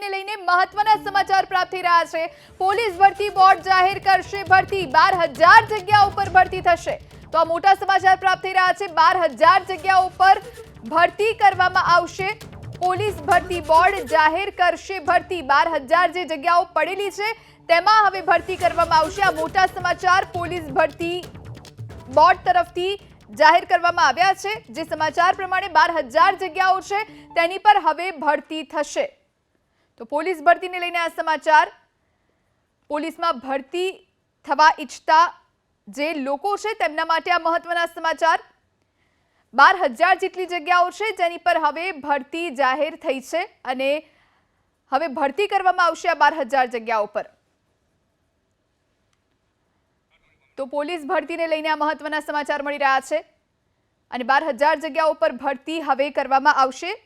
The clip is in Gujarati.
ભરતીને લઈને મહત્વના સમાચાર પ્રાપ્ત થઈ રહ્યા છે. પોલીસ ભરતી બોર્ડ જાહેર કરશે, ભરતી બાર હજાર જગ્યા ઉપર ભરતી થશે. તો આ મોટા સમાચાર પ્રાપ્ત થઈ રહ્યા છે. બાર હજાર જગ્યા ઉપર ભરતી કરવામાં આવશે. પોલીસ ભરતી બોર્ડ જાહેર કરશે, ભરતી બાર હજાર જે જગ્યાઓ પડેલી છે, તેમાં હવે ભરતી કરવામાં આવશે. આ મોટા સમાચાર પોલીસ ભરતી બોર્ડ તરફથી જાહેર કરવામાં આવ્યા છે. જે સમાચાર પ્રમાણે બાર હજાર જગ્યાઓ છે, તેની પર હવે ભરતી થશે. તો પોલીસ ભરતીને લઈને આ સમાચાર. પોલીસમાં ભરતી થવા ઈચ્છતા જે લોકો છે તેમના માટે આ મહત્વના સમાચાર. બાર હજાર જેટલી જગ્યાઓ છે જેની પર હવે ભરતી જાહેર થઈ છે અને હવે ભરતી કરવામાં આવશે આ બાર હજાર જગ્યાઓ પર. તો પોલીસ ભરતીને લઈને આ મહત્વના સમાચાર મળી રહ્યા છે. અને બાર હજાર જગ્યાઓ પર ભરતી હવે કરવામાં આવશે.